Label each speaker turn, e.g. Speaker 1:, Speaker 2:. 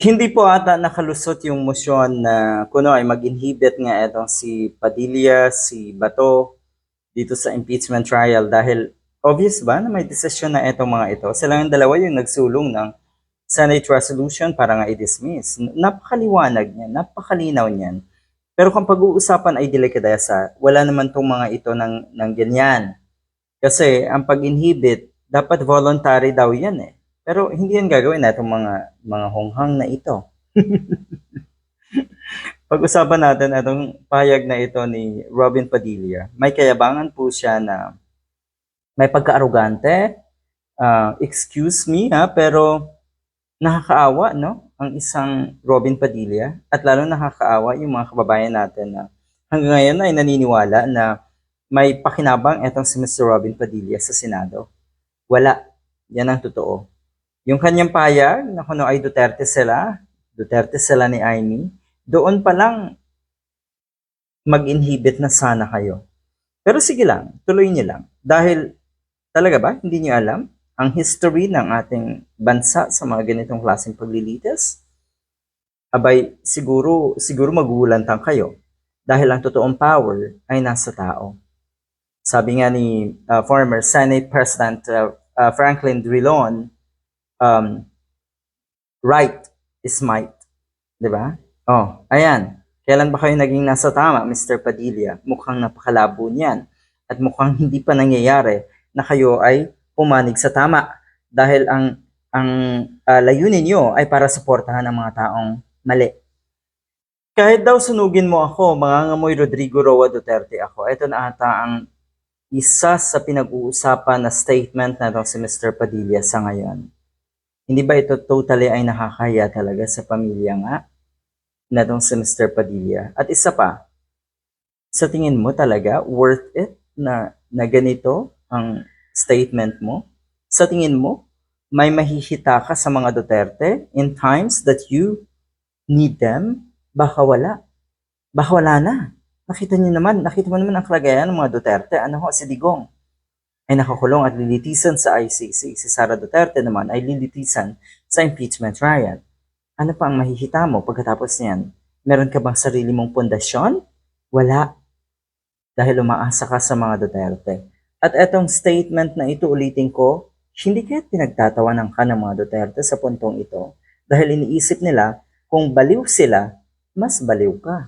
Speaker 1: Hindi po ata nakalusot yung motion na kuno ay mag-inhibit nga itong si Padilla, si Bato dito sa impeachment trial dahil obvious ba na may desisyon na itong mga ito. Sila ang dalawa yung nagsulong ng Senate resolution para nga i-dismiss. Napakaliwanag niyan, napakalinaw niyan. Pero kung pag-uusapan ay delikadesa, wala naman tong mga ito ng, ng ganyan. Kasi ang pag-inhibit, dapat voluntary daw yan eh. Pero hindi yan gagawin na itong mga, mga honghang na ito. Pag-usapan natin itong payag na ito ni Robin Padilla. May kayabangan po siya na may pagka-arugante. Ah, excuse me ha, pero nakakaawa no ang isang Robin Padilla at lalo nakakaawa yung mga kababayan natin na hanggang ngayon ay naniniwala na may pakinabang itong si Mr. Robin Padilla sa Senado. Wala. Yan ang totoo. Yung kanyang payag na kuno ay Duterte sila, Duterte sila ni Amy, doon pa lang mag-inhibit na sana kayo. Pero sige lang, tuloy niyo lang. Dahil talaga ba, hindi niyo alam ang history ng ating bansa sa mga ganitong klaseng paglilitis? Abay, siguro, siguro magugulantang kayo. Dahil ang totoong power ay nasa tao. Sabi nga ni uh, former Senate President uh, uh, Franklin Drilon, um, right is might. Di ba? Oh, ayan. Kailan ba kayo naging nasa tama, Mr. Padilla? Mukhang napakalabo niyan. At mukhang hindi pa nangyayari na kayo ay pumanig sa tama. Dahil ang ang uh, layunin nyo ay para suportahan ang mga taong mali. Kahit daw sunugin mo ako, mga ngamoy Rodrigo Roa Duterte ako, ito na ata ang isa sa pinag-uusapan na statement na si Mr. Padilla sa ngayon. Hindi ba ito totally ay nakakaya talaga sa pamilya nga na itong si Mr. Padilla? At isa pa, sa tingin mo talaga worth it na, na ganito ang statement mo? Sa tingin mo, may mahihita ka sa mga Duterte in times that you need them? Baka wala. Baka wala na. Nakita niyo naman, nakita mo naman ang kalagayan ng mga Duterte. Ano ho, si Digong ay nakakulong at lilitisan sa ICC. Si Sara Duterte naman ay lilitisan sa impeachment trial. Ano pa ang mahihita mo pagkatapos niyan? Meron ka bang sarili mong pundasyon? Wala. Dahil umaasa ka sa mga Duterte. At etong statement na ito ulitin ko, hindi kaya pinagtatawanan ka ng mga Duterte sa puntong ito dahil iniisip nila kung baliw sila, mas baliw ka.